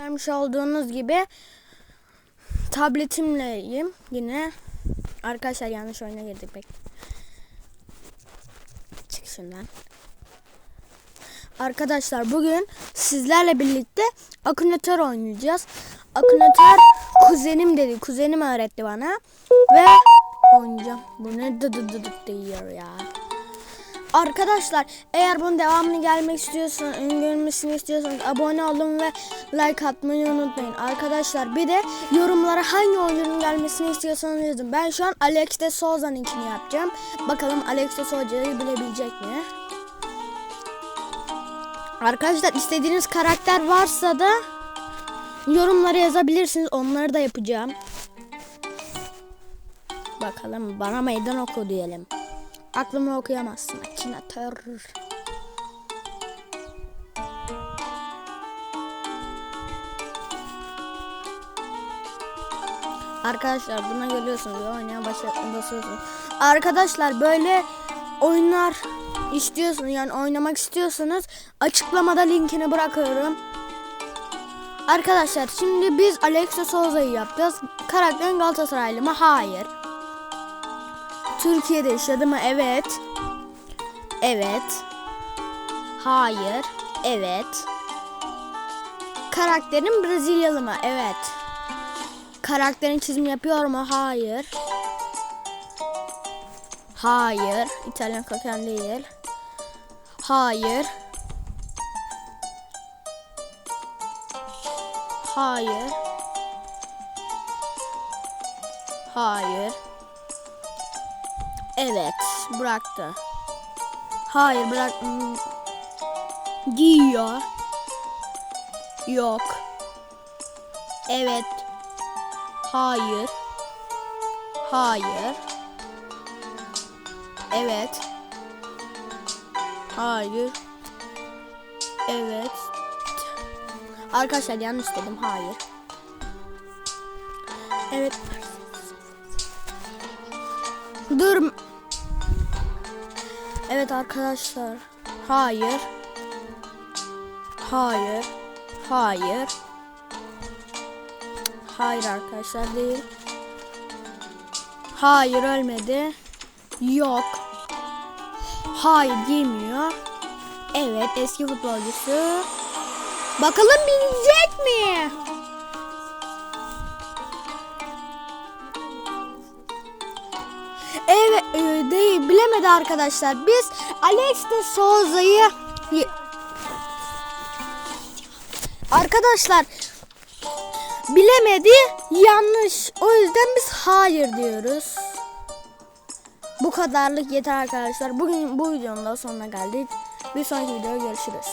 Görmüş olduğunuz gibi tabletimleyim yine. Arkadaşlar yanlış oyuna girdik bek. Çık şundan. Arkadaşlar bugün sizlerle birlikte Akınatör oynayacağız. Akınatör kuzenim dedi. Kuzenim öğretti bana. Ve oynayacağım. Bu ne dı dı dı dı diyor ya. Arkadaşlar eğer bunun devamını gelmek istiyorsanız, görmesini istiyorsanız abone olun ve like atmayı unutmayın. Arkadaşlar bir de yorumlara hangi oyunun gelmesini istiyorsanız yazın. Ben şu an Alex de Souza'nınkini yapacağım. Bakalım Alex de Souza'yı bilebilecek mi? Arkadaşlar istediğiniz karakter varsa da yorumlara yazabilirsiniz. Onları da yapacağım. Bakalım bana meydan oku diyelim. Aklımı okuyamazsın. Akinator. Arkadaşlar buna geliyorsunuz. Oynaya basıyorsunuz. Arkadaşlar böyle oyunlar istiyorsunuz yani oynamak istiyorsanız açıklamada linkini bırakıyorum. Arkadaşlar şimdi biz Alexa Souza'yı yapacağız. Karakterin Galatasaraylı mı? Hayır. Türkiye'de yaşadı mı? Evet. Evet. Hayır. Evet. Karakterin Brezilyalı mı? Evet. Karakterin çizim yapıyor mu? Hayır. Hayır. İtalyan köken değil. Hayır. Hayır. Hayır. Evet, bıraktı. Hayır, bırak. hmm. Giyiyor. Yok. Evet. Hayır. Hayır. Evet. Hayır. Evet. Arkadaşlar yanlış dedim. Hayır. Evet. Dur. Evet arkadaşlar. Hayır. Hayır. Hayır. Hayır arkadaşlar değil. Hayır ölmedi. Yok. Hayır giymiyor. Evet eski futbolcusu. Bakalım bilecek mi? Evet e, değil bilemedi arkadaşlar. Biz Alex de Souza'yı Arkadaşlar bilemedi yanlış. O yüzden biz hayır diyoruz. Bu kadarlık yeter arkadaşlar. Bugün bu videonun da sonuna geldik. Bir sonraki videoda görüşürüz.